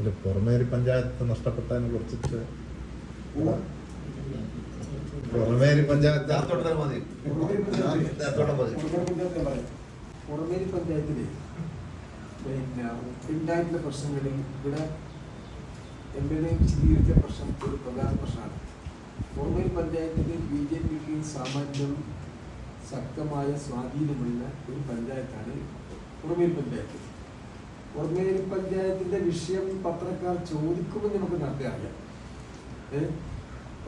ഇതിൽ പുറമേരി പഞ്ചായത്ത് നഷ്ടപ്പെട്ടതിനെ കുറിച്ചിട്ട് പുറമേരി പഞ്ചായത്ത് പുറമേരി പഞ്ചായത്തിൽ പിന്നെ ഉണ്ടായിട്ടുള്ള പ്രശ്നങ്ങളിൽ ഇവിടെ എം എൽ എ വിശദീകരിച്ച പ്രശ്നം ഒരു പ്രധാന പ്രശ്നമാണ്. പുറമേരി പഞ്ചായത്തിൽ ബി ജെ പിക്ക് സാമാന്യം ശക്തമായ സ്വാധീനമുള്ള ഒരു പഞ്ചായത്താണ് പുറമേരി പഞ്ചായത്ത്. പുറമേരി പഞ്ചായത്തിന്റെ വിഷയം പത്രക്കാർ ചോദിക്കുമെന്ന് നമുക്ക് നേരത്തെ അറിയാം. ഏഹ്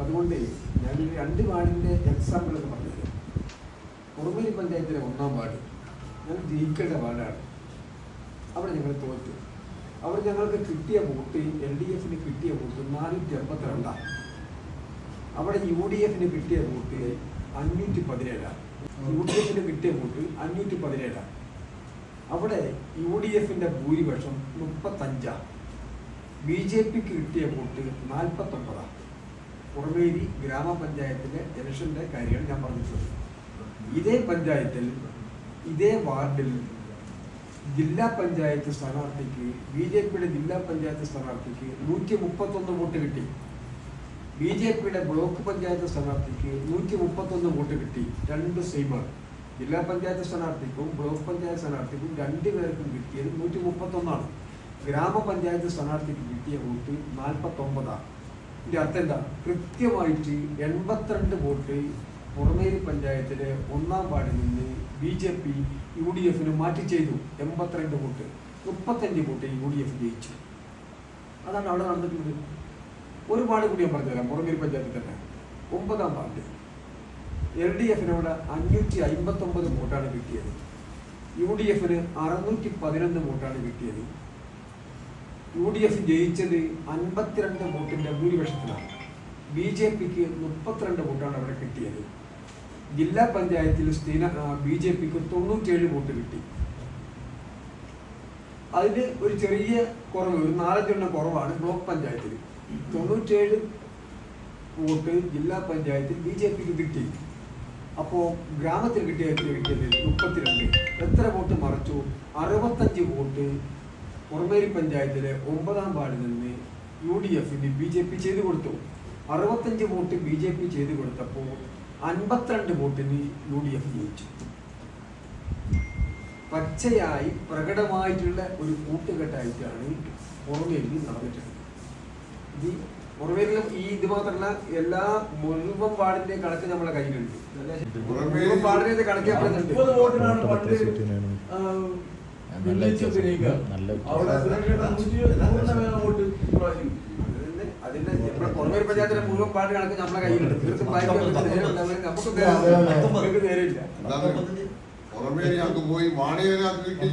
അതുകൊണ്ട് ഞാൻ രണ്ട് വാർഡിന്റെ എക്സാമ്പിൾ എന്ന് പറഞ്ഞത് കുറുമലി പഞ്ചായത്തിലെ ഒന്നാം വാർഡ് ഞാൻ ജയിക്കേണ്ട വാർഡാണ്. അവിടെ ഞങ്ങൾ തോറ്റു. അവിടെ ഞങ്ങൾക്ക് കിട്ടിയ വോട്ട് എൽ ഡി എഫിന് കിട്ടിയ വോട്ട് നാനൂറ്റി എൺപത്തിരണ്ടാണ് അവിടെ യു ഡി എഫിന് കിട്ടിയ വോട്ട് അഞ്ഞൂറ്റി പതിനേഴാണ് യു ഡി എഫിന് കിട്ടിയ വോട്ട് അഞ്ഞൂറ്റി പതിനേഴാണ് അവിടെ യു ഡി എഫിന്റെ ഭൂരിപക്ഷം മുപ്പത്തഞ്ചാണ് ബി ജെ പിക്ക് കിട്ടിയ വോട്ട് നാൽപ്പത്തൊമ്പതാണ് പുറമേരി ഗ്രാമപഞ്ചായത്തിലെ ഇലക്ഷന്റെ കാര്യങ്ങൾ ഞാൻ പറഞ്ഞിട്ടുണ്ട് ഇതേ പഞ്ചായത്തിൽ ഇതേ വാർഡിൽ ജില്ലാ പഞ്ചായത്ത് സ്ഥാനാർത്ഥിക്ക് ബി ജെ പിയുടെ ജില്ലാ പഞ്ചായത്ത് സ്ഥാനാർത്ഥിക്ക് നൂറ്റി മുപ്പത്തൊന്ന് വോട്ട് കിട്ടി. ബി ജെ പിയുടെ ബ്ലോക്ക് പഞ്ചായത്ത് സ്ഥാനാർത്ഥിക്ക് നൂറ്റി മുപ്പത്തൊന്ന് വോട്ട് കിട്ടി. രണ്ട് സെയിമാണ് ജില്ലാ പഞ്ചായത്ത് സ്ഥാനാർത്ഥിക്കും ബ്ലോക്ക് പഞ്ചായത്ത് സ്ഥാനാർത്ഥിക്കും രണ്ടുപേർക്കും കിട്ടിയത് നൂറ്റി മുപ്പത്തൊന്നാണ് ഗ്രാമപഞ്ചായത്ത് സ്ഥാനാർത്ഥിക്ക് കിട്ടിയ വോട്ട് നാൽപ്പത്തൊമ്പതാണ് ഇതിന്റെ അർത്ഥം എന്താ? കൃത്യമായിട്ട് എൺപത്തിരണ്ട് വോട്ട് പുറമേരി പഞ്ചായത്തിലെ ഒന്നാം വാർഡിൽ നിന്ന് B J P U D എഫിന് മാറ്റി ചെയ്തു. എൺപത്തിരണ്ട് വോട്ട്. മുപ്പത്തഞ്ച് വോട്ട് യു ഡി എഫ് ജയിച്ചു. അതാണ് അവിടെ നടന്നിട്ടുള്ളത്. ഒരുപാട് കൂടി ഞാൻ പറഞ്ഞുതരാം. പുറമേരി പഞ്ചായത്തിൽ തന്നെ. ഒമ്പതാം വാർഡ്. എൽ ഡി എഫിനോട് അഞ്ഞൂറ്റി അമ്പത്തി ഒമ്പത് വോട്ടാണ് കിട്ടിയത്. യു ഡി എഫിന് അറുന്നൂറ്റി പതിനൊന്ന് വോട്ടാണ് കിട്ടിയത്. യു ഡി എഫ് ജയിച്ചത് അൻപത്തിരണ്ട് വോട്ടിന്റെ ഭൂരിപക്ഷത്തിലാണ്. ബി ജെ പിക്ക് മുപ്പത്തിരണ്ട് വോട്ടാണ് അവിടെ കിട്ടിയത്. ജില്ലാ പഞ്ചായത്തിൽ സ്ഥിര ബി ജെ പിക്ക് തൊണ്ണൂറ്റേഴ് വോട്ട് കിട്ടി. അതിന് ഒരു ചെറിയ കുറവ് ഒരു നാലഞ്ചെണ്ണം കുറവാണ് ബ്ലോക്ക് പഞ്ചായത്തിൽ. തൊണ്ണൂറ്റേഴ് വോട്ട് ജില്ലാ പഞ്ചായത്തിൽ ബി ജെ പിക്ക് കിട്ടി. അപ്പോ ഗ്രാമത്തിൽ കിട്ടിയ കിട്ടിയത് മുപ്പത്തിരണ്ട്. എത്ര വോട്ട് മറച്ചു? അറുപത്തഞ്ച് വോട്ട് പുറമേരി പഞ്ചായത്തിലെ ഒമ്പതാം വാർഡിൽ നിന്ന് യു ഡി എഫിന് ബി ജെ പി ചെയ്തു കൊടുത്തു. അറുപത്തഞ്ച് വോട്ട് ബി ജെ പി ചെയ്തു കൊടുത്തപ്പോൾ അൻപത്തിരണ്ട് വോട്ടിന് യു ഡി എഫ് ജയിച്ചു. പച്ചയായി പ്രകടമായിട്ടുള്ള ഒരു കൂട്ടുകെട്ടായിട്ടാണ് പുറമേരി നടന്നിട്ടുള്ളത്. ഇത് പുറമേരിലും ഈ ഇത് മാത്രമല്ല എല്ലാ മുഴുവൻ വാർഡിന്റെയും കണക്ക് നമ്മളെ കയ്യിലുണ്ട്. മുഴുവൻ പാടിന്റെ കണക്ക് നമ്മളുണ്ട്. അതിന്റെ നമ്മുടെ പുറമേരി പഞ്ചായത്തിലെ മുഴുവൻ പാട് കണക്ക് നമ്മളെ കയ്യിലുണ്ട്. തീർച്ചയായും നമുക്ക് നേരെ ഇല്ല. നമുക്ക് നേരെ ഇല്ല പുറമേരി ഞങ്ങൾക്ക് പോയി വാണിയനാക്ക് കിട്ടി.